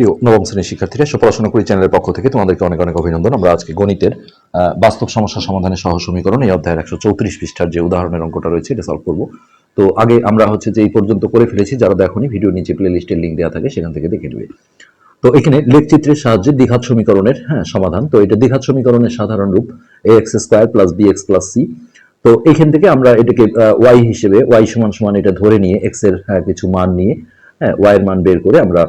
প্রিয় নবম শ্রেণির শিক্ষার্থীরা সব পড়াশোনা করি চ্যানেলের পক্ষ থেকে তোমাদেরকে অনেক অনেক অভিনন্দন। আমরা আজকে গণিতের বাস্তব সমস্যা সমাধানের সহ সমীকরণ এই অধ্যায়ের একশো চৌত্রিশ পৃষ্ঠার যে উদাহরণের অঙ্কটা রয়েছে এটা সলভ করব। তো আগে আমরা হচ্ছে যে এই পর্যন্ত করে ফেলেছি যারা দেখোনি ভিডিও নিচে প্লে লিস্টের লিঙ্ক দেওয়া থাকে সেখান থেকে দেখে নেবে। তো এখানে লেখচিত্রের সাহায্যে দ্বিঘাত সমীকরণের হ্যাঁ সমাধান। তো এটা দ্বিঘাত সমীকরণের সাধারণ রূপ a x square plus b x plus c তো এখান থেকে আমরা এটাকে ওয়াই হিসেবে ওয়াই সমান সমান এটা ধরে নিয়ে এক্সের হ্যাঁ, কিছু মান নিয়ে হ্যাঁ ওয়াই এর মান বের করে আমরা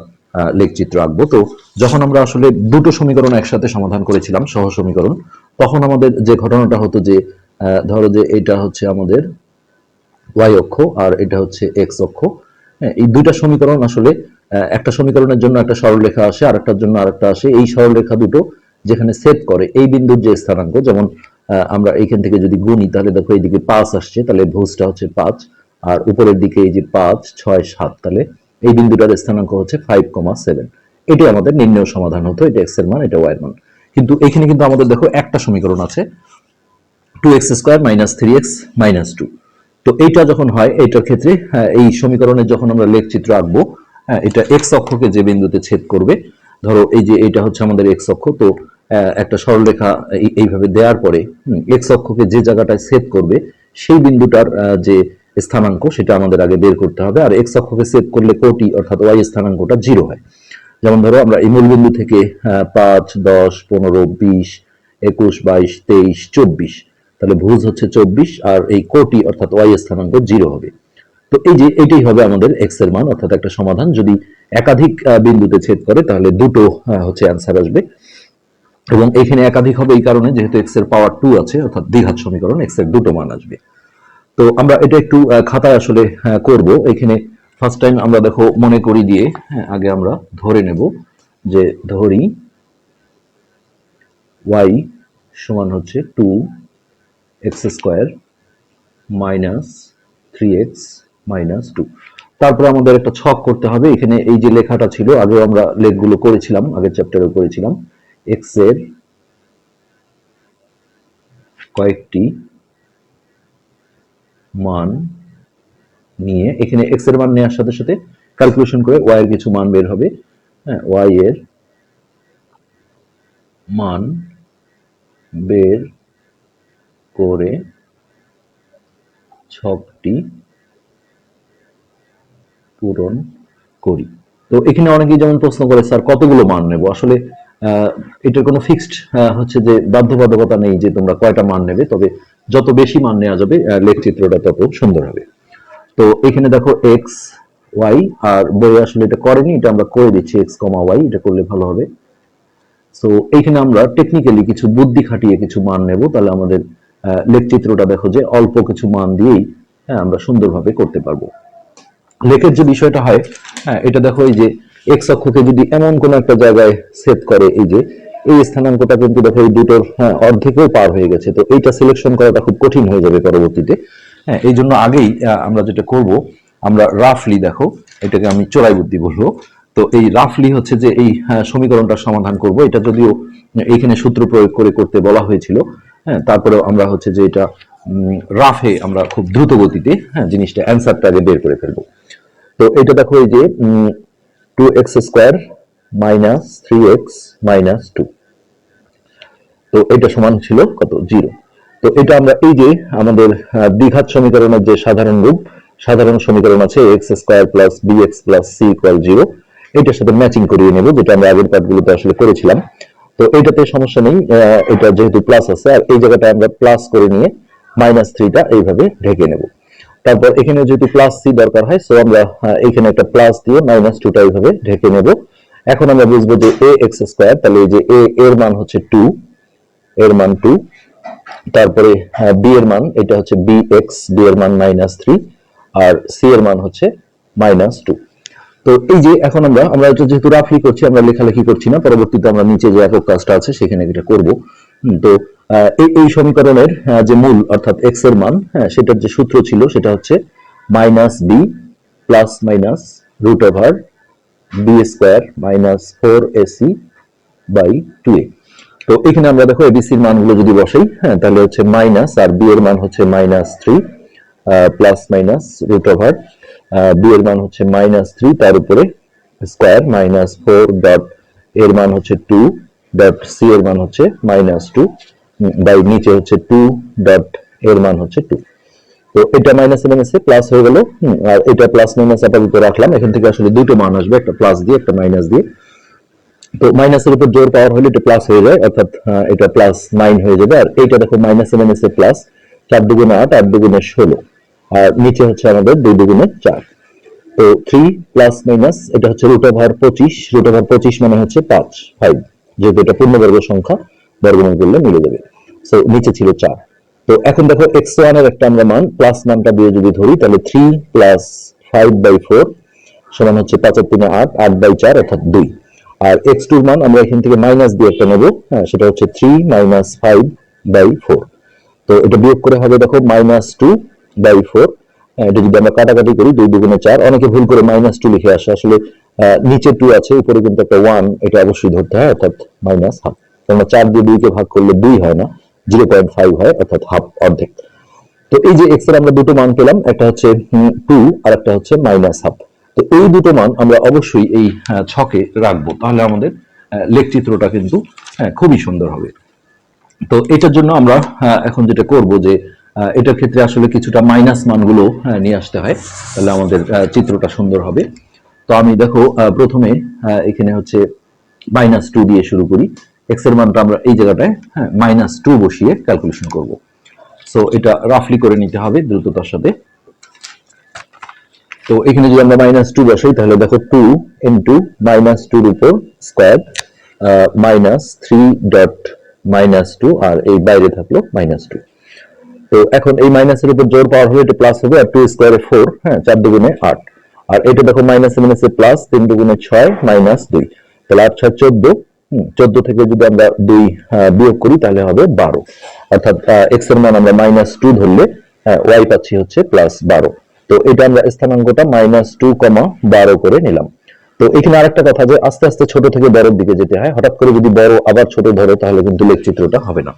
লেখচিত্র আঁকবো। তো যখন আমরা আসলে দুটো সমীকরণ একসাথে সমাধান করেছিলাম সহ সমীকরণ তখন আমাদের যে ঘটনাটা হতো যে ধরো যে এটা হচ্ছে আমাদের ওয়াই অক্ষ আর এটা হচ্ছে এক্স অক্ষ। হ্যাঁ, এই দুইটা সমীকরণ আসলে একটা সমীকরণের জন্য একটা সরলরেখা আসে আর একটার জন্য আরেকটা আসে। এই সরলরেখা দুটো যেখানে সেট করে এই বিন্দুর যে স্থানাঙ্ক যেমন আমরা এইখান থেকে যদি গুনি তাহলে দেখো এইদিকে পাঁচ আসছে তাহলে ভোজটা হচ্ছে পাঁচ আর উপরের দিকে এই যে পাঁচ ছয় সাত তাহলে এই বিন্দুটার স্থানাঙ্ক হচ্ছে ফাইভ কমা সেভেন এটি আমাদের নির্ণয় সমাধান হতো এটা এক্সের মান এটা ওয়াই এর মান। কিন্তু এখানে কিন্তু আমাদের দেখো একটা সমীকরণ আছে two x square minus three x minus two তো এইটা যখন হয় এইটার ক্ষেত্রে হ্যাঁ, এই সমীকরণের যখন আমরা লেখচিত্র আঁকবো হ্যাঁ, এটা এক্স অক্ষকে যে বিন্দুতে ছেদ করবে ধরো এই যে এটা হচ্ছে আমাদের এক্স অক্ষ তো একটা সরলরেখা এই- এইভাবে দেওয়ার পরে এক্স অক্ষকে যে জায়গাটায় ছেদ করবে সেই বিন্দুটার যে স্থানাঙ্ক, সেটা আমাদের আগে বের করতে হবে। আর এক্স অক্ষকে ছেদ করলে কোটি, অর্থাৎ ওয়াই স্থানাঙ্কটা জিরো হয়। যেমন ধরো, আমরা এই মূলবিন্দু থেকে পাঁচ, দশ, পনেরো, বিশ, একুশ, বাইশ, তেইশ, চব্বিশ। তাহলে ভুজ হচ্ছে চব্বিশ, আর এই কোটি, অর্থাৎ ওয়াই স্থানাঙ্ক জিরো হবে। তো এই যে, এটাই হবে আমাদের এক্সের মান, অর্থাৎ একটা সমাধান। যদি একাধিক বিন্দুতে ছেদ করে, তাহলে দুটো হচ্ছে অ্যান্সার আসবে। এবং এখানে একাধিক হবে এই কারণে, যেহেতু এক্সের পাওয়ার টু আছে, অর্থাৎ দ্বিঘাত সমীকরণ এক্সের দুটো মান আসবে। তো আমরা এটা একটু খাতায় আসলে করব। এখানে ফার্স্ট টাইম আমরা দেখো মনে করি দিয়ে হ্যাঁ, আগে আমরা ধরে নেব যে ধরি ওয়াই সমান হচ্ছে two x square minus three x minus two তারপরে আমাদের একটা ছক করতে হবে। এখানে এই যে লেখাটা ছিল আগে আমরা লেখগুলো করেছিলাম আগের চ্যাপ্টারে করেছিলাম। এক্সের কয়েকটি মান নিয়ে, এখানে এক্সের মান নেওয়ার সাথে সাথে ক্যালকুলেশন করে ওয়াই এর কিছু মান বের হবে। হ্যাঁ ওয়াই এর মান বের করে ছকটি পূরণ করি। তো এখানে অনেকেই যেমন প্রশ্ন করে, স্যার, কতগুলো মান নেব? আসলে এটার কোনো ফিক্সড হচ্ছে যে বাধ্যবাধকতা নেই যে তোমরা কয়টা মান নেবে, তবে যত বেশি মান নেওয়া যাবে লেখচিত্রটা তত সুন্দর হবে। তো এখানে দেখো এক্স ওয়াই আর বই আসলে এটা করেনি, এটা আমরা করে দিচ্ছি এক্স কমা ওয়াই এটা করলে ভালো হবে। সো এইখানে আমরা টেকনিক্যালি কিছু বুদ্ধি খাটিয়ে কিছু মান নেব, তাহলে আমাদের লেখচিত্রটা দেখো যে অল্প কিছু মান দিয়েই হ্যাঁ আমরা সুন্দরভাবে করতে পারব। লেখের যে বিষয়টা হয় হ্যাঁ এটা দেখো এই যে এক্স অক্ষকে যদি এমন কোন একটা জায়গায় সেট করে, এই যে এই স্থানাঙ্কটা কিন্তু দেখো এই দুটোর হ্যাঁ, অর্ধেকেও পার হয়ে গেছে। তো এইটা সিলেকশন করাটা খুব কঠিন হয়ে যাবে পরবর্তীতে। হ্যাঁ এই জন্য আগেই আমরা যেটা করব আমরা রাফলি দেখো এটাকে আমি চোরাই বুদ্ধি বলব। তো এই রাফলি হচ্ছে যে এই হ্যাঁ, সমীকরণটার সমাধান করব। এটা যদিও এইখানে সূত্র প্রয়োগ করে করতে বলা হয়েছিল হ্যাঁ তারপরেও আমরা হচ্ছে যে এটা রাফে আমরা খুব দ্রুত গতিতে হ্যাঁ জিনিসটা অ্যান্সারটা আগে বের করে ফেলব। তো এটা দেখো এই যে two x square minus three x minus two তো এটা সমান ছিল কত? জিরো তো এটা আমরা এই যে আমাদের দ্বিঘাত সমীকরণের যে সাধারণ রূপ, সাধারণ সমীকরণ আছে x square plus b x plus c equal zero এটার সাথে ম্যাচিং করিয়ে নেব, যেটা আমরা আগের পার্টগুলোতে আসলে করেছিলাম। তো এটাতে সমস্যা নেই এটা যেহেতু প্লাস আছে, আর এই জায়গাটা আমরা প্লাস করে নিয়ে মাইনাস থ্রিটা এইভাবে ঢেকে নেব। তারপর এখানে যেহেতু প্লাস সি দরকার হয় সো আমরা এখানে একটা প্লাস দিয়ে মাইনাস টুটা এইভাবে ঢেকে নেব। এখন আমরা বুঝব যে এ এক্স স্কোয়ার তাহলে এই যে এ এর মান হচ্ছে টু এর মান টু তারপরে বি এর মান এটা হচ্ছে বি এক্স বি এর মান মাইনাস থ্রি আর সি এর মান হচ্ছে মাইনাস টু তো এই যে এখন আমরা আমরা এটা যেহেতু রাফলি করছি আমরা লেখালেখি করছি না পরবর্তীতে আমরা নিচে যে একক কাজটা আছে সেখানে এটা করব। তো এই এই সমীকরণের আহ, যে মূল অর্থাৎ এক্সের মান হ্যাঁ সেটার যে সূত্র ছিল সেটা হচ্ছে minus b plus minus root over b square minus four a c by two a তো এখানে আমরা দেখো এবিসির মানগুলো যদি বসাই হ্যাঁ তাহলে হচ্ছে মাইনাস আর বি এর মান হচ্ছে minus three plus minus root over b এর মান হচ্ছে মাইনাস থ্রি তার উপরে স্কোয়ার মাইনাস ফোর ডট এর মান হচ্ছে টু ডট সি এর মান হচ্ছে মাইনাস টু বাই নিচে হচ্ছে টু ডট এর মান হচ্ছে টু তো এটা মাইনাস মাইনাসে প্লাস হয়ে গেল আর এটা প্লাস মাইনাস আপাতত রাখলাম, এখান থেকে আসলে দুটো মান আসবে, একটা প্লাস দিয়ে, একটা মাইনাস দিয়ে। তো মাইনাসের উপর জোর পাওয়ার হলে এটা প্লাস হয়ে যায়, অর্থাৎ এটা প্লাস নাইন হয়ে যাবে, আর এইটা দেখো মাইনাসে মাইনাসে প্লাস চার দুগুণে আট আট দুগুণে ষোলো, আর নিচে হচ্ছে আমাদের দুই দুগুণে চার। তো থ্রি প্লাস মাইনাস এটা হচ্ছে রুট ওভার পঁচিশ রুট ওভার পঁচিশ মানে হচ্ছে পাঁচ ফাইভ যেহেতু এটা পূর্ণবর্গ সংখ্যা, বর্গমূল করলে মিলে যাবে। সো নিচে ছিল চার। তো এখন দেখো এক্স ওয়ানের একটা আমরা মান প্লাস মানটা দিয়ে যদি ধরি, তাহলে three plus five by four সমান হচ্ছে পাঁচের তিনে আট আট বাই চার, অর্থাৎ দুই। আর এক্স টুর মান আমরা এখান থেকে মাইনাস দিয়ে একটা নেব হ্যাঁ সেটা হচ্ছে three minus five by four তো এটা বিয়োগ করে হবে দেখো মাইনাস টু বাই ফোর এটা যদি আমরা কাটাকাটি করি, দুই দুগুণে চার, অনেকে ভুল করে মাইনাস টু লিখে আসে। আসলে নিচে টু আছে, উপরে কিন্তু একটা ওয়ান এটা অবশ্যই ধরতে হয়, অর্থাৎ মাইনাস হাফ কেননা চার দিয়ে দুইকে ভাগ করলে দুই হয় না। জিরো পয়েন্ট ফাইভ হয়, অর্থাৎ হাফ অর্ধেক। তো এই যে এক্সের আমরা দুটো মান পেলাম, একটা হচ্ছে টু আর একটা হচ্ছে মাইনাস হাফ তো এই দুটো মান আমরা অবশ্যই এই ছকে রাখব। তাহলে আমাদের লেখচিত্রটা কিন্তু খুবই সুন্দর হবে। তো এটার জন্য আমরা এখন যেটা করব যে এটার ক্ষেত্রে আসলে কিছুটা মাইনাস মানগুলো নিয়ে আসতে হয়। তাহলে আমাদের চিত্রটা সুন্দর হবে। তো আমি দেখো প্রথমে এখানে হচ্ছে মাইনাস টু দিয়ে শুরু করি। এক্সের মানটা আমরা এই জায়গাটায় হ্যাঁ মাইনাস টু বসিয়ে ক্যালকুলেশন করব। সো এটা রাফলি করে নিতে হবে দ্রুততার সাথে। তো, এখানে যদি আমরা মাইনাস টু বসাই, তাহলে দেখো টু ইন্টু মাইনাস টুর উপর square minus three dot minus two আর এই বাইরে থাকল মাইনাস টু তো, এখন এই মাইনাসের উপর জোর পাওয়ার হলে এটা প্লাস হবে, আর টু স্কোয়ারে ফোর হ্যাঁ চার দুগুণে আট। আর এটা দেখো মাইনাসে মাইনাসে প্লাস তিন দুগুণে ছয় মাইনাস দুই। তাহলে আট, ছয়, চোদ্দ চোদ্দ থেকে যদি আমরা দুই বিয়োগ করি তাহলে হবে বারো। অর্থাৎ এক্সের মান আমরা মাইনাস টু ধরলে ওয়াই পাচ্ছি হচ্ছে প্লাস বারো। তো এটা আমরা স্থানাঙ্কটা মাইনাস টু কমা বারো করে নিলাম। তো এখানে আরেকটা কথা যে আস্তে আস্তে ছোট থেকে বড়র দিকে যেতে হয়। হঠাৎ করে যদি বড় আবার ছোট ধরো, তাহলে কিন্তু লেখচিত্রটা হবে না।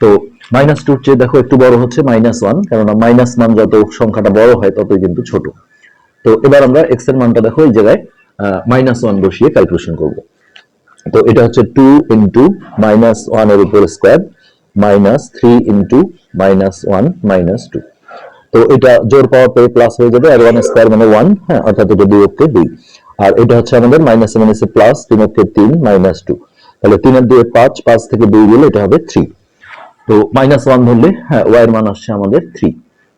তো মাইনাস টুর চেয়ে দেখো একটু বড় হচ্ছে মাইনাস ওয়ান কেননা মাইনাস মান যত সংখ্যাটা বড় হয় ততই কিন্তু ছোট। তো এবার আমরা এক্সের মানটা দেখো এই জায়গায় মাইনাস ওয়ান বসিয়ে ক্যালকুলেশন করব। তো এটা হচ্ছে টু ইন্টু মাইনাস ওয়ানের উপর square minus three into minus one minus two তো এটা জোর পাওয়ার পেয়ে প্লাস হয়ে যাবে, আর ওয়ান স্কোয়ার মানে ওয়ান হ্যাঁ অর্থাৎ এটা দুই অক্ষে দুই। আর এটা হচ্ছে আমাদের মাইনাসে মাইনাসে প্লাস তিন অক্ষে তিন মাইনাস টু তাহলে তিনের দুয়ে পাঁচ পাঁচ থেকে দুই গেলে এটা হবে থ্রি তো মাইনাস ওয়ান ধরলে হ্যাঁ ওয়াই এর মান আসছে আমাদের থ্রি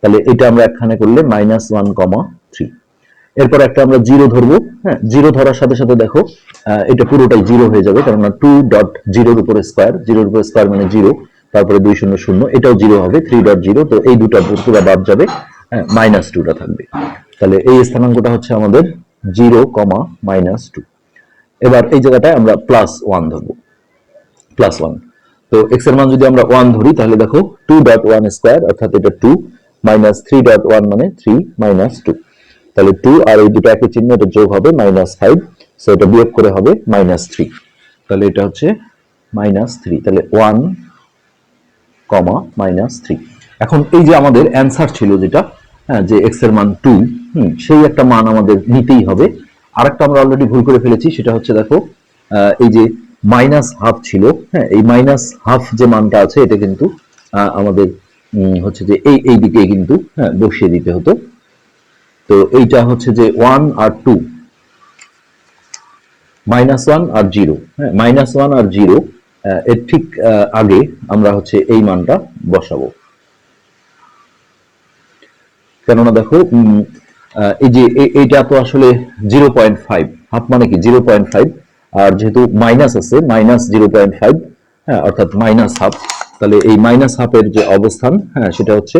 তাহলে এটা আমরা একখানে করলে মাইনাস ওয়ান কমা থ্রি এরপর একটা আমরা জিরো ধরবো। হ্যাঁ জিরো ধরার সাথে সাথে দেখো এটা পুরোটাই জিরো হয়ে যাবে, কেননা টু ডট জিরোর উপরে স্কোয়ার জিরোর উপরে স্কোয়ার মানে জিরো তারপরে দুই শূন্য শূন্য, এটাও জিরো হবে থ্রি ডট জিরো তো এই দুটা পুরো বাদ যাবে হ্যাঁ মাইনাস টুটা থাকবে। তাহলে এই স্থানাঙ্কটা হচ্ছে আমাদের জিরো কমা মাইনাস টু এবার এই জায়গাটায় আমরা প্লাস ওয়ান ধরবো প্লাস ওয়ান তো এক্সের মান যদি আমরা ওয়ান ধরি, তাহলে দেখো টু ডট ওয়ান স্কোয়ার অর্থাৎ এটা two minus three dot one মানে থ্রি মাইনাস টু তাহলে টু আর এই দুটো একই চিহ্ন, এটা যোগ হবে মাইনাস ফাইভ সো এটা বিয়োগ করে হবে মাইনাস থ্রি তাহলে এটা হচ্ছে মাইনাস থ্রি তাহলে ওয়ান কমা মাইনাস থ্রি এখন এই যে আমাদের অ্যান্সার ছিল যেটা হ্যাঁ যে এক্সের মান টু হুম, সেই একটা মান আমাদের নিতেই হবে। আরেকটা আমরা অলরেডি ভুল করে ফেলেছি, সেটা হচ্ছে দেখো এই যে মাইনাস হাফ ছিল হ্যাঁ এই মাইনাস হাফ যে মানটা আছে, এটা কিন্তু আমাদের হচ্ছে যে এই এই দিকে কিন্তু হ্যাঁ বসিয়ে দিতে হতো। তো এইটা হচ্ছে যে ওয়ান আর টু মাইনাস ওয়ান আর জিরো হ্যাঁ মাইনাস ওয়ান আর জিরো এর ঠিক আগে আমরা হচ্ছে এই মানটা বসাবো। কেননা দেখো এই যে এইটা তো আসলে জিরো পয়েন্ট ফাইভ হাফ মানে কি? জিরো পয়েন্ট ফাইভ আর যেহেতু মাইনাস আছে মাইনাস জিরো পয়েন্ট ফাইভ হ্যাঁ অর্থাৎ মাইনাস হাফ তাহলে এই মাইনাস হাফের যে অবস্থান হ্যাঁ সেটা হচ্ছে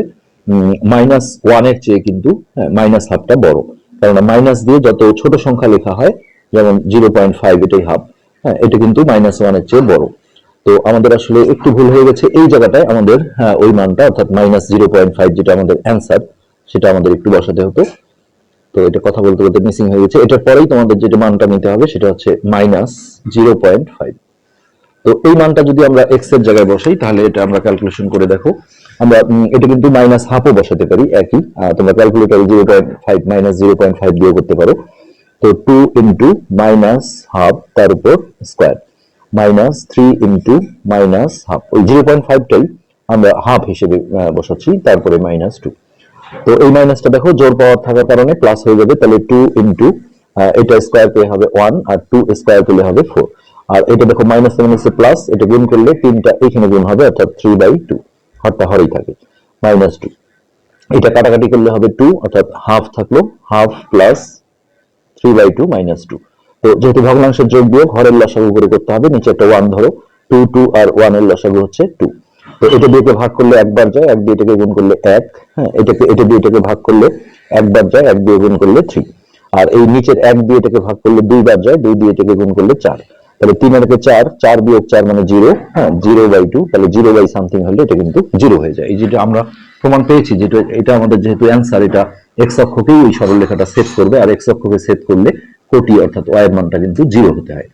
মাইনাস ওয়ানের চেয়ে কিন্তু মাইনাস হাফটা বড়। কেননা মাইনাস দিয়ে যত ছোট সংখ্যা লেখা হয় যেমন জিরো পয়েন্ট ফাইভ এটাই হাফ হ্যাঁ এটা কিন্তু মাইনাস ওয়ানের চেয়ে বড়। তো আমাদের আসলে একটু ভুল হয়ে গেছে এই জায়গাটায় আমাদের হ্যাঁ, ওই মানটা অর্থাৎ মাইনাস জিরো পয়েন্ট ফাইভ যেটা আমাদের অ্যান্সার সেটা আমাদের একটু বসাতে হতো। তো এটা কথা বলতে বলতে মিসিং হয়ে গেছে। এটার পরেই তোমাদের যেটা মানটা নিতে হবে সেটা হচ্ছে মাইনাস জিরো পয়েন্ট ফাইভ তো এই মানটা যদি আমরা এক্সের জায়গায় বসাই তাহলে এটা আমরা ক্যালকুলেশন করে দেখো। আমরা এটা কিন্তু মাইনাস হাফও বসাতে পারি, একই। তোমরা ক্যালকুলেটারে zero point five minus zero point five দিয়েও করতে পারো। তো টু ইন্টু মাইনাস হাফ তার উপর square minus three into minus half ওই জিরো পয়েন্ট ফাইভটাই আমরা হাফ হিসেবে বসাচ্ছি, তারপরে মাইনাস টু তো এই মাইনাসটা দেখো, জোর পাওয়ার থাকার কারণে প্লাস হয়ে যাবে, তাহলে টু ইন্টু এটা স্কোয়ার পেয়ে হবে ওয়ান আর টু স্কোয়ার পেলে হবে ফোর আর এটা দেখো মাইনাস মাইনাসে প্লাস এটা গুণ করলে তিনটা এখানে গুণ হবে, অর্থাৎ থ্রি বাই টু হরটা হরেই থাকে মাইনাস টু এটা কাটাকাটি করলে হবে টু অর্থাৎ হাফ থাকল half plus three by two minus two তো যেহেতু ভগ্নাংশের যোগ বিয়োগ, হরের লসাগু করে করতে হবে, নিচে একটা ওয়ান ধরো টু টু আর ওয়ানের লসাগু হচ্ছে টু তো এটা দিয়ে ভাগ করলে একবার যায়, এক দিয়ে এটাকে গুণ করলে এক হ্যাঁ এটাকে, এটা দিয়ে এটাকে ভাগ করলে একবার যায়, এক দিয়ে গুণ করলে থ্রি আর এই নিচের এক দিয়ে এটাকে ভাগ করলে দুইবার যায়, দুই দিয়ে এটাকে গুণ করলে চার। তাহলে তিন আর চার চার বিয়োগ চার মানে জিরো হ্যাঁ জিরো বাই টু তাহলে জিরো বাই সামথিং হলে এটা কিন্তু জিরো হয়ে যায়। এই যেটা আমরা প্রমাণ পেয়েছি যেটা এটা আমাদের যেহেতু অ্যান্সার এটা এক্স অক্ষকেই ওই সরলরেখাটা সেট করবে, আর এক্স অক্ষকে সেট করলে কোটি অর্থাৎ ওয়াই এর মানটা কিন্তু জিরো হতে হয়।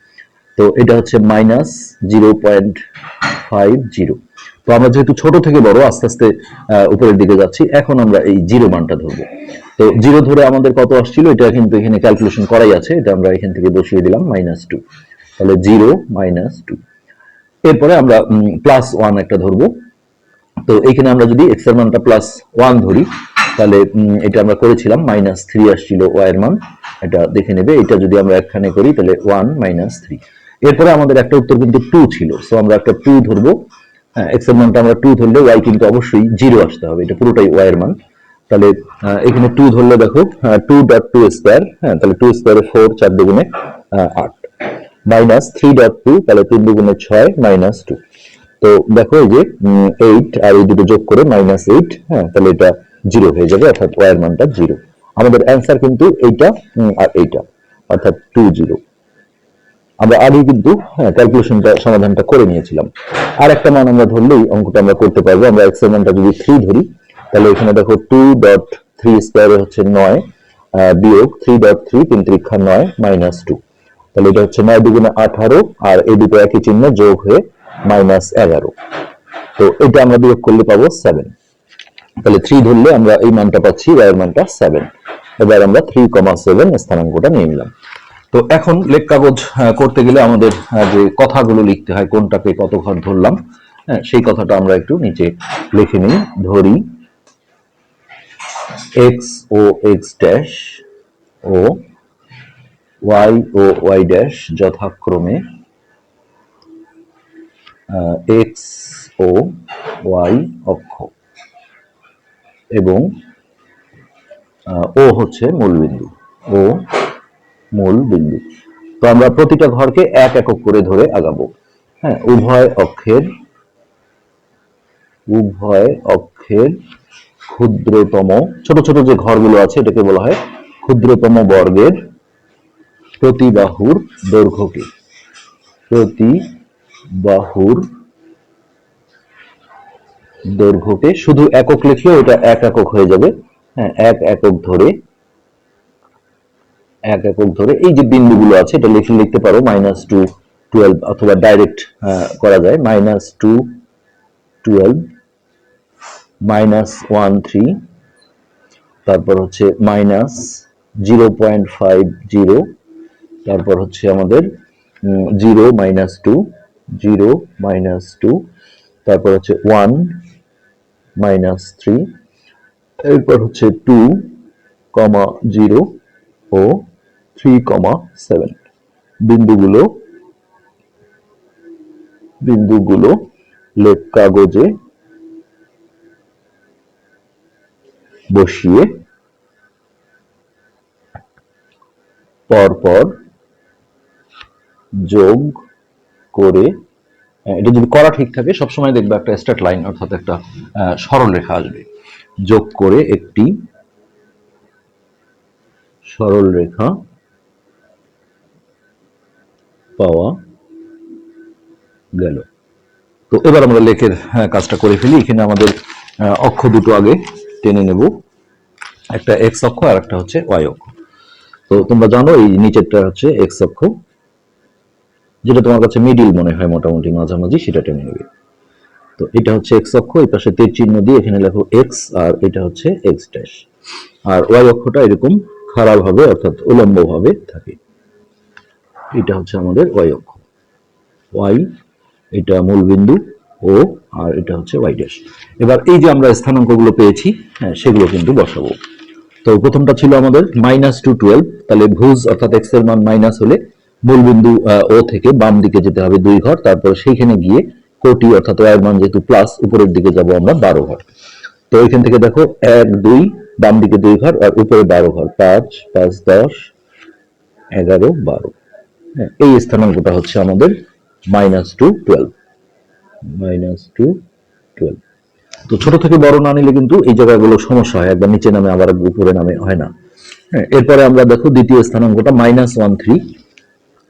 তো এটা হচ্ছে minus zero point five zero তো আমরা যেহেতু ছোট থেকে বড়, আস্তে আস্তে উপরের দিকে যাচ্ছি, এখন আমরা এই জিরো মানটা ধরবো। তো জিরো ধরে আমাদের কত আসছিল, এটা কিন্তু এখানে ক্যালকুলেশন করাই আছে, এটা আমরা এখান থেকে বসিয়ে দিলাম মাইনাস টু তাহলে জিরো মাইনাস টু এরপরে আমরা প্লাস ওয়ান একটা ধরবো। তো এখানে আমরা যদি এক্সের মানটা প্লাস ওয়ান ধরি, তাহলে এটা আমরা করেছিলাম মাইনাস থ্রি আসছিল ওয়াই এর মান। এটা দেখে নেবে, এটা যদি আমরা একখানে করি, তাহলে ওয়ান মাইনাস থ্রি এরপরে আমাদের একটা উত্তর কিন্তু টু ছিল সো আমরা একটা টু ধরবো। হ্যাঁ এক্সের মানটা আমরা টু ধরলে ওয়াই কিন্তু অবশ্যই জিরো আসতে হবে, এটা পুরোটাই ওয়াই এর মান। তাহলে এখানে টু ধরলে দেখো টু ডট টু স্কোয়ার হ্যাঁ তাহলে টু স্কোয়ারে ফোর চার দুগুণে আট। মাইনাস থ্রি ডট টু তাহলে তিন দুগুণে ছয় মাইনাস টু তো দেখো এই যে এইট আর এই দুটো যোগ করে মাইনাস এইট হ্যাঁ তাহলে এটা জিরো হয়ে যাবে, অর্থাৎ ওয়াই মানটা জিরো আমাদের অ্যান্সার কিন্তু এইটা আর এইটা, অর্থাৎ টু জিরো আমরা আগে কিন্তু ক্যালকুলেশনটা সমাধানটা করে নিয়েছিলাম। আর একটা মান আমরা ধরলেই অঙ্কটা আমরা করতে পারব। আমরা এক্স মানটা যদি থ্রি ধরি, তাহলে এখানে দেখো টু ডট থ্রি স্কোয়ারে হচ্ছে নয় বিয়োগ থ্রি ডট থ্রি তিন ত্রিক্ষা নয় মাইনাস টু তাহলে এটা হচ্ছে নয় দুগুণে আঠারো, আর এই দুটো একই চিহ্ন যোগ হয়ে মাইনাস এগারো। তো এটা আমরা বিয়োগ করলে পাবো সেভেন তাহলে থ্রি ধরলে আমরা এই মানটা পাচ্ছি এর মানটা সেভেন এবার আমরা থ্রি কমা সেভেন স্থানাঙ্কটা নিয়ে নিলাম। তো এখন লেখ কাগজ করতে গেলে আমাদের যে কথাগুলো লিখতে হয়, কোনটাকে কত ঘর ধরলাম হ্যাঁ সেই কথাটা আমরা একটু নিচে লিখে নিই। ধরি এক্স ও এক্স ড্যাশ ও ওয়াই ও ওয়াই ড্যাশ যথাক্রমে এক্স ও ওয়াই অক্ষ এবং ও হচ্ছে মূল বিন্দু ও মূল বিন্দু তো আমরা প্রতিটা ঘরকে এক একক করে ধরে আগাবো। হ্যাঁ উভয় অক্ষের উভয় অক্ষের ক্ষুদ্রতম, ছোট ছোট যে ঘরগুলো আছে, এটাকে বলা হয় ক্ষুদ্রতম বর্গের প্রতি বাহুর দৈর্ঘ্যকে প্রতি বাহুর দৈর্ঘ্যকে শুধু একক লিখলে ওটা এক একক হয়ে যাবে। হ্যাঁ এক একক ধরে, এক একক ধরে এই যে বিন্দুগুলো আছে, এটা লিখে লিখতে পারো মাইনাস টু টুয়েলভ অথবা ডাইরেক্ট করা যায়। Minus two twelve minus one three তারপর হচ্ছে minus zero point five zero তারপর হচ্ছে আমাদের zero minus two zero minus two তারপর হচ্ছে ওয়ান মাইনাস থ্রি এরপর হচ্ছে টু কমা জিরো ও থ্রি কমা সেভেন বিন্দুগুলো বিন্দুগুলো লেখ কাগজে বসিয়ে পরপর যোগ করে এটা যদি করা ঠিক থাকে সবসময় দেখবে একটা স্ট্রেট লাইন অর্থাৎ একটা সরল রেখা আসবে। যোগ করে একটি সরল রেখা পাওয়া গেল। তো এবার আমরা লেখের হ্যাঁ, কাজটা করে ফেলি। এখানে আমাদের অক্ষ দুটো আগে টেনে নেব। একটা এক্স অক্ষ আর একটা হচ্ছে ওয়াই অক্ষ। তো তোমরা জানো এই নিচেরটা হচ্ছে এক্স অক্ষ। যেটা তোমার কাছে মিডিল মনে হয় মোটামুটি মাঝামাঝি, সেটা টেনে নেবে। তো এটা হচ্ছে এক্স অক্ষ, এই পাশে তীর চিহ্ন দিয়ে এখানে লেখো এক্স আর এটা হচ্ছে এক্স ড্যাশ আর ওয়াই অক্ষটা এরকম খারাপ ভাবে অর্থাৎ উলম্ব ভাবে থাকে। এটা হচ্ছে আমাদের ওয়াই অক্ষ। ওয়াই এটা মূল বিন্দু, ও, আর এটা হচ্ছে ওয়াই ড্যাশ এবার এই যে আমরা স্থানাঙ্কগুলো পেয়েছি হ্যাঁ সেগুলো কিন্তু বসাবো। তো প্রথমটা ছিল আমাদের মাইনাস টু টুয়েলভ তাহলে ভুজ অর্থাৎ এক্সের মান মাইনাস হলে মূল বিন্দু ও থেকে বাম দিকে যেতে হবে দুই ঘর, তারপর সেইখানে গিয়ে কোটি অর্থাৎ ওয়াই মান যেহেতু প্লাস উপরের দিকে যাব আমরা বারো ঘর। তো এখান থেকে দেখো এক, দুই, বাম দিকে দুই ঘর আর উপরে বারো ঘর, পাঁচ পাঁচ, দশ, এগারো, বারো। হ্যাঁ এই স্থানাঙ্কটা হচ্ছে আমাদের minus two twelve minus two twelve তো ছোট থেকে বড় না নিলে কিন্তু এই জায়গাগুলো সমস্যা হয়, একবার নিচে নামে আবার উপরে নামে হয় না। হ্যাঁ এরপরে আমরা দেখো দ্বিতীয় স্থানাঙ্কটা মাইনাস ওয়ান থ্রি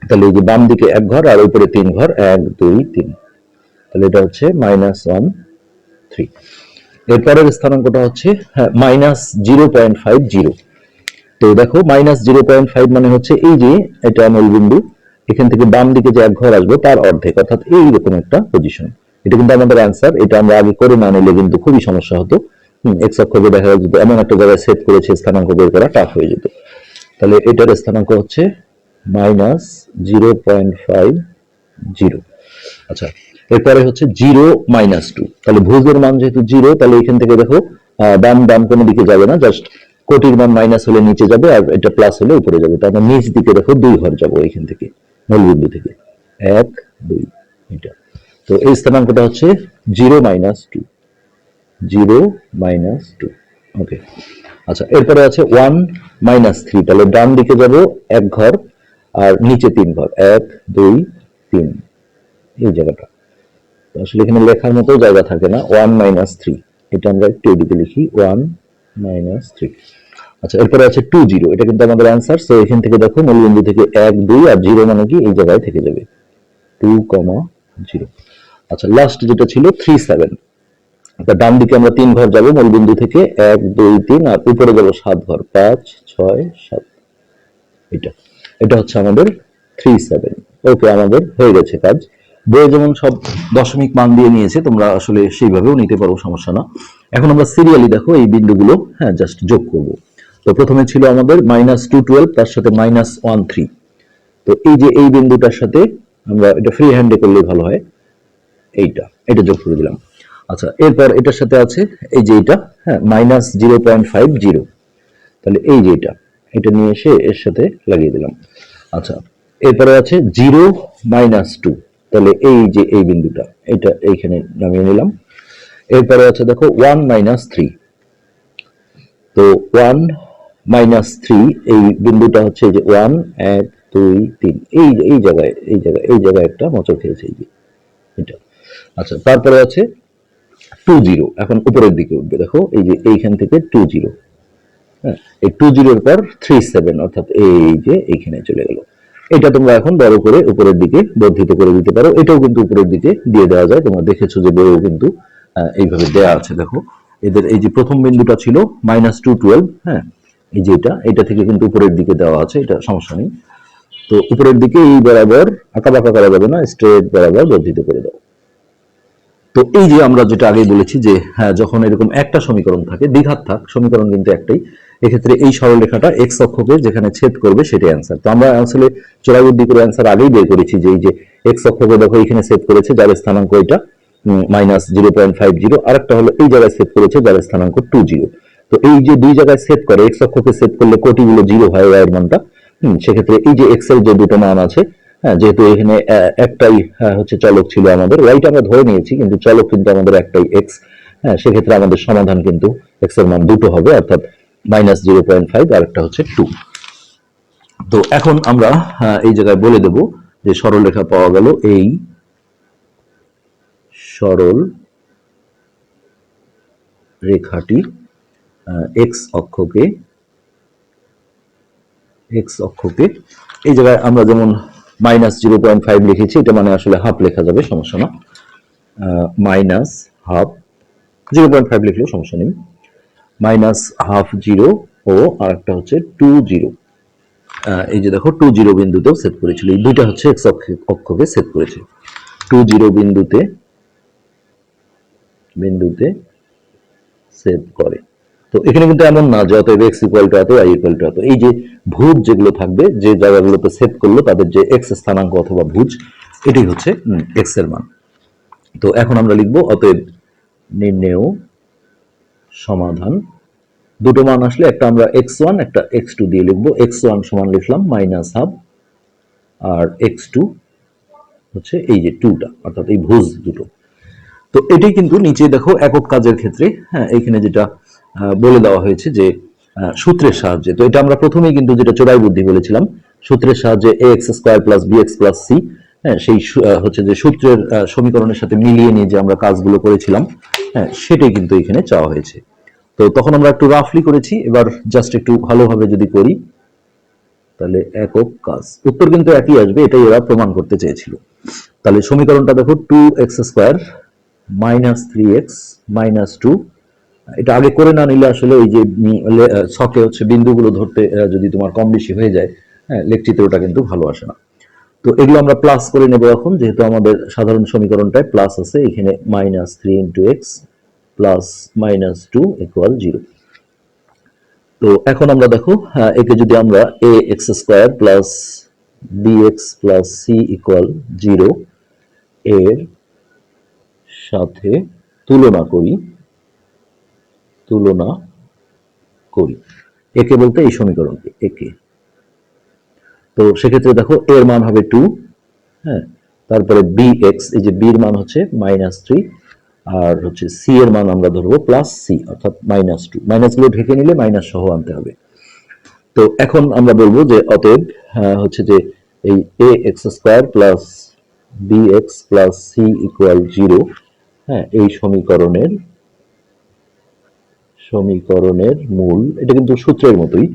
তাহলে এই যে বাম দিকে এক ঘর আর উপরে তিন ঘর, এক, দুই, তিন। তাহলে এটা হচ্ছে মাইনাস ওয়ান থ্রি এরপরের স্থানাঙ্কটা হচ্ছে minus zero point five zero তো দেখো মাইনাস জিরো পয়েন্ট ফাইভ মানে হচ্ছে এই যে এটা মূলবিন্দু এখান থেকে বাম দিকে যে এক ঘর আসবে তার অর্ধেক, অর্থাৎ এইরকম একটা পজিশন এটা কিন্তু আমাদের অ্যান্সার এটা আমরা আগে করে না নিলে কিন্তু খুবই সমস্যা হতো। এক্স দেখা যেত, এমন একটা জায়গায় সেট করেছে স্থানাঙ্ক বের করা টাফ হয়ে যেত। তাহলে এটার স্থানাঙ্ক হচ্ছে minus zero point five zero. আচ্ছা এরপরে হচ্ছে জিরো মাইনাস টু। তাহলে ভুজের মান যেহেতু জিরো, তাহলে এখান থেকে দেখো ডান ডান কোনো দিকে যাবে না, জাস্ট কোটির মান মাইনাস হলে নিচে যাবে আর এটা প্লাস হলে উপরে যাবে। তার মানে নিচ দিকে দেখো দুই ঘর যাব এখান থেকে, মূলবিন্দু থেকে। এক, দুই, এটা। তো এই স্থানাঙ্কটা হচ্ছে zero minus two. Zero minus two. Okay আচ্ছা এরপরে আছে ওয়ান মাইনাস থ্রি। তাহলে ডান দিকে যাব এক ঘর আর নিচে তিন ঘর, এক, দুই, তিন। এই জায়গাটা। আসলে এখানে লেখার মতো জায়গা থাকে না ওয়ান মাইনাস থ্রি এটা আমরা একটু এদিকে লিখি ওয়ান মাইনাস থ্রি আচ্ছা এরপরে আছে টু জিরো এটা কিন্তু আমাদের অ্যান্সার সো এখান থেকে দেখো মূলবিন্দু থেকে এক, দুই, আর জিরো মানে কি? এই জায়গায় থেকে যাবে। টু কমা জিরো আচ্ছা লাস্ট যেটা ছিল থ্রি সেভেন ডান দিকে আমরা তিন ঘর যাব, মূলবিন্দু থেকে এক, দুই, তিন, আর উপরে যাব সাত ঘর, পাঁচ, ছয়, সাত। এটা। এটা হচ্ছে আমাদের থ্রি সেভেন ওকে আমাদের হয়ে গেছে কাজ। বইয়ে যেমন সব দশমিক মান দিয়ে নিয়েছে, তোমরা আসলে সেইভাবেও নিতে পারো, সমস্যা না। এখন আমরা সিরিয়ালি দেখো, এই বিন্দুগুলো হ্যাঁ জাস্ট যোগ করব। তো প্রথমে ছিল আমাদের মাইনাস টু টুয়েলভ তার সাথে মাইনাস ওয়ান থ্রি তো এই যে এই বিন্দুটার সাথে আমরা এটা ফ্রি হ্যান্ডে করলে ভালো হয়। এইটা, এটা যোগ করে দিলাম। আচ্ছা এরপর এটার সাথে আছে এই যে এটা হ্যাঁ minus zero point five zero তাহলে এই যে এটা এটা নিয়ে এসে এর সাথে লাগিয়ে দিলাম। আচ্ছা এরপরে আছে জিরো মাইনাস টু। তাহলে এই যে এই বিন্দুটা, এটা এইখানে নামিয়ে নিলাম। এরপরে আছে দেখো ওয়ান মাইনাস থ্রি। তো ওয়ান মাইনাস থ্রি, এই বিন্দুটা হচ্ছে যে ওয়ান, এক, দুই, তিন। এই এই জায়গায় এই জায়গায় এই জায়গায় একটা মচক খেয়েছে এই যে, এটা। আচ্ছা তারপরে আছে টু জিরো। এখন উপরের দিকে উঠবে। দেখো, এই যে এইখান থেকে টু জিরো। এই টু জিরোর পর থ্রি সেভেন, অর্থাৎ এই যে এইখানে চলে গেল। এটা তোমরা এখন বড় করে উপরের দিকে বর্ধিত করে দিতে পারো। এটাও কিন্তু উপরের দিকে দিয়ে দেওয়া যায়। তোমরা দেখেছ যে বইয়েও কিন্তু এইভাবে দেয়া আছে, দেখো। এদের এই যে প্রথম বিন্দুটা ছিল মাইনাস টু টুয়েলভ হ্যাঁ এই যে এটা এটা থেকে কিন্তু উপরের দিকে দেওয়া আছে, এটা সমস্যা নেই। তো উপরের দিকে এই বরাবর করা যাবে না স্ট্রেট বরাবর বর্ধিত করে দাও তো এই যে আমরা যেটা আগে বলেছি যে হ্যাঁ যখন এরকম একটা সমীকরণ থাকে, দ্বিঘাত থাক, সমীকরণ কিন্তু একটাই এক্ষেত্রে এই সরলরেখাটা এক্স অক্ষকে যেখানে ছেদ করবে সেটাই অ্যান্সার তো আমরা আসলে চোরাবুদ্ধি করে অ্যান্সার আগেই বের করেছি যে এই যে এক্স অক্ষকে দেখো এখানে সেট করেছে যার স্থানাঙ্ক এটা minus zero point five zero আরেকটা হলো এই জায়গায় সেট করেছে যার স্থানাঙ্ক টু জিরো তো এই যে দুই জায়গায় সেট করে এক্স অক্ষকে সেট করলে কোটিগুলো জিরো হয় এর মানটা সেক্ষেত্রে এই যে এক্সের যে দুটো মান আছে হ্যাঁ যেহেতু এখানে একটাই হ্যাঁ, হচ্ছে চলক ছিল আমাদের ওয়াইটা আমরা ধরে নিয়েছি কিন্তু চলক কিন্তু আমাদের একটাই এক্স হ্যাঁ সেক্ষেত্রে আমাদের সমাধান কিন্তু এক্সের মান দুটো হবে অর্থাৎ মাইনাস জিরো পয়েন্ট ফাইভ আর একটা হচ্ছে টু তো এখন আমরা এই জায়গায় বলে দেব যে সরলরেখা পাওয়া গেল এই সরল রেখাটি এক্স অক্ষকে এক্স অক্ষকে, এই জায়গায় আমরা যেমন মাইনাস জিরো পয়েন্ট ফাইভ লিখেছি, এটা মানে আসলে হাফ লেখা যাবে, সমস্যা না। Minus half zero point five লিখলেও সমস্যা নেই। মাইনাস হাফ জিরো ও আর একটা হচ্ছে টু জিরো এই যে দেখো টু জিরো বিন্দুতেও সেট করেছিল। এই দুইটা হচ্ছে এক্স অক্ষকে সেট করেছে। টু জিরো বিন্দুতে বিন্দুতে সেট করে। তো এখানে কিন্তু এমন না যে অতএব এক্স ইকুয়াল টু এত আই ইকুয়াল টু এত। এই যে ভুজ যেগুলো থাকবে, যে জায়গাগুলোতে সেট করল, তাদের যে এক্স স্থানাঙ্ক অথবা ভুজ, এটাই হচ্ছে এক্সের মান। তো এখন আমরা লিখব, অতএব নির্ণেয় সমাধান। দুটো মান আসলে, একটা আমরা এক্স ওয়ান একটা এক্স টু দিয়ে লিখব। এক্স ওয়ান সমান লিখলাম মাইনাস হাফ আর এক্স টু হচ্ছে এই যে টুটা অর্থাৎ এই ভুজ দুটো। তো এটাই কিন্তু নিচে দেখো একক কাজের ক্ষেত্রে হ্যাঁ এইখানে যেটা বলে দেওয়া হয়েছে যে সূত্রের সাহায্যে। তো এটা আমরা প্রথমেই কিন্তু যেটা চোরাই বুদ্ধি বলেছিলাম, সূত্রের সাহায্যে a x square plus b x plus c হ্যাঁ সেই হচ্ছে যে সূত্রের সমীকরণের সাথে মিলিয়ে নিয়ে যে আমরা কাজগুলো করেছিলাম হ্যাঁ সেটাই কিন্তু এখানে চাওয়া হয়েছে। তো তখন আমরা একটু রাফলি করেছি, এবার জাস্ট একটু ভালোভাবে যদি করি, তাহলে একক কাজ। উত্তর কিন্তু একই আসবে, এটাই ওরা প্রমাণ করতে চেয়েছিল। তাহলে সমীকরণটা দেখো two x square minus three x minus two এটা আগে করে না নিলে আসলে ওই যে ছকে হচ্ছে বিন্দুগুলো ধরতে যদি তোমার কম বেশি হয়ে যায় হ্যাঁ লেখ চিত্রটা কিন্তু ভালো আসে না। তো এগুলো আমরা প্লাস করে নেব এখন, যেহেতু আমাদের সাধারণ সমীকরণটায় প্লাস আছে, এখানে minus three into x plus minus two equal zero তো এখন আমরা দেখো একে যদি আমরা a x square plus b x plus c equal zero এর সাথে তুলনা করি তুলনা করি। একে বলতে এই সমীকরণকে, একে। তো সেক্ষেত্রে দেখো এর মান হবে টু হ্যাঁ? তারপরে বি এক্স এই যে বির মান হচ্ছে মাইনাস থ্রি আর হচ্ছে সি এর মান আমরা ধরবো প্লাস সি অর্থাৎ মাইনাস টু মাইনাসগুলো ঢেকে নিলে মাইনাস সহ আনতে হবে। তো এখন আমরা বলব যে অতএব হচ্ছে যে এই a x square plus b x plus c equal zero হ্যাঁ? এই সমীকরণের সমীকরণের মূল, এটা কিন্তু সূত্রের মতোই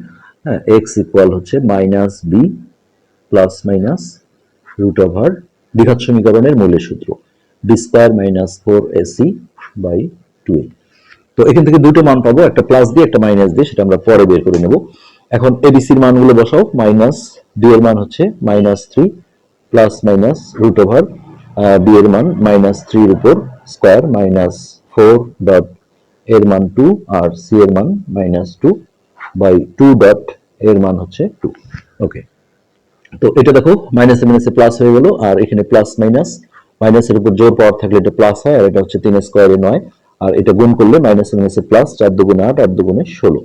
হ্যাঁ? এক্স ইকুয়াল হচ্ছে minus b plus minus root over দ্বিঘাত সমীকরণের মূলের সূত্র b square minus four a c by two তো এখান থেকে দুটো মান পাবো, একটা প্লাস দিয়ে, একটা মাইনাস দিয়ে, সেটা আমরা পরে বের করে নেব। এখন এবিসির মানগুলো বসাও মাইনাস বি এর মান হচ্ছে minus three plus minus root over b এর মান মাইনাস থ্রির উপর স্কোয়ার মাইনাস ফোর ডট এর মান টু আর সি এর মান minus two by two dot এর মান হচ্ছে টু ওকে তো এটা দেখো মাইনাস মাইনাসে প্লাস হয়ে গেল, আর এখানে প্লাস মাইনাস মাইনাসের উপর জোর পাওয়ার থাকলে এটা প্লাস হয়, আর এটা হচ্ছে তিন স্কোয়ারে নয়। আর এটা গুণ করলে মাইনাস মাইনাসে প্লাস চার দুগুণে আট আট দুগুণে ষোলো।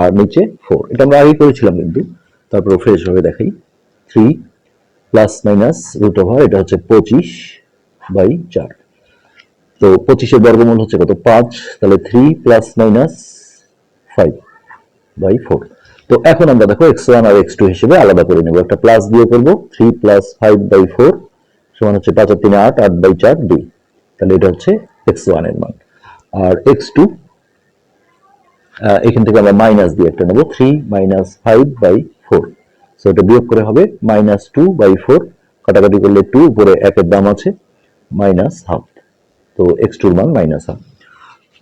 আর নিচে ফোর এটা আমরা আগে করেছিলাম কিন্তু, তারপর ফ্রেশ ভাবে দেখাই। Three plus minus root over এটা হচ্ছে পঁচিশ বাই চার। তো পঁচিশের বর্গমূল হচ্ছে কত? পাঁচ। তাহলে three plus minus five by four তো এখন আমরা দেখো এক্স ওয়ান আর এক্স টু হিসেবে আলাদা করে নেব। একটা প্লাস দিয়ে করব three plus five by four সমান হচ্ছে পাঁচ আর তিনে আট আট বাই চার, দুই। তাহলে এটা হচ্ছে এক্স ওয়ানের মান। আর এক্স টু এখান থেকে আমরা মাইনাস দিয়ে একটা নেব three minus five by four so এটা বিয়োগ করে হবে মাইনাস টু বাই ফোর কাটাকাটি করলে টু উপরে একের দাম আছে মাইনাস হাফ তো এক্স টুর মান মাইনাস হাফ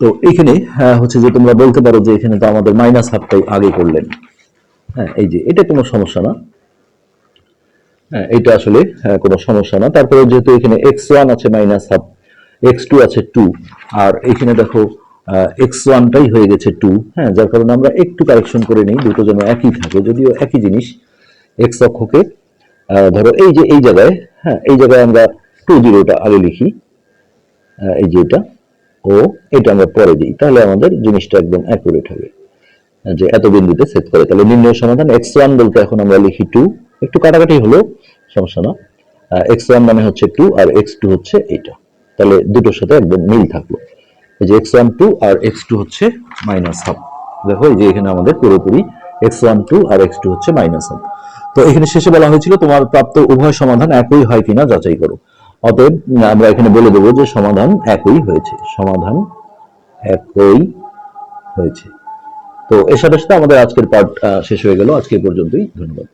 তো এখানে হচ্ছে যে তোমরা বলতে পারো যে এখানে তো আমাদের মাইনাস হাফটাই আগে করলেন। হ্যাঁ এই যে এটা কোনো সমস্যা না। হ্যাঁ এটা আসলে হ্যাঁ, কোনো সমস্যা না। তারপরে যেহেতু এখানে এক্স ওয়ান আছে মাইনাস হাফ এক্স টু আছে টু আর এখানে দেখো এক্স ওয়ানটাই হয়ে গেছে টু হ্যাঁ যার কারণে আমরা একটু কারেকশন করে নিই দুটো যেন একই থাকে যদিও একই জিনিস এক্স অক্ষকে ধরো এই যে এই জায়গায় হ্যাঁ এই জায়গায় আমরা টু জিরোটা আগে লিখি এই যে এটা ও এটা আমরা পরে দিই। তাহলে আমাদের জিনিসটা একদম অ্যাকুরেট হবে। যে এত বিন্দুতে সেট করে। তাহলে নির্ণয় সমাধান এক্স ওয়ান বলতে এখন আমরা লিখি টু একটু কাটাকাটি হলো, সমস্যা না। এক্স ওয়ান মানে হচ্ছে টু আর এক্স টু হচ্ছে এইটা। তাহলে দুটোর সাথে একদম মিল থাকল। এই যে এক্স ওয়ান টু আর এক্স টু হচ্ছে মাইনাস হাফ দেখো, এই যে এখানে আমাদের পুরোপুরি এক্স ওয়ান টু আর এক্স টু হচ্ছে মাইনাস হাফ তো এখানে শেষে বলা হয়েছিল তোমার প্রাপ্ত উভয় সমাধান একই হয় কিনা যাচাই করো। অতএব আমরা এখানে বলে দেবো যে সমাধান একই হয়েছে। সমাধান একই হয়েছে। তো এর সাথে সাথে আমাদের আজকের পার্ট শেষ হয়ে গেল। আজকে পর্যন্তই। ধন্যবাদ।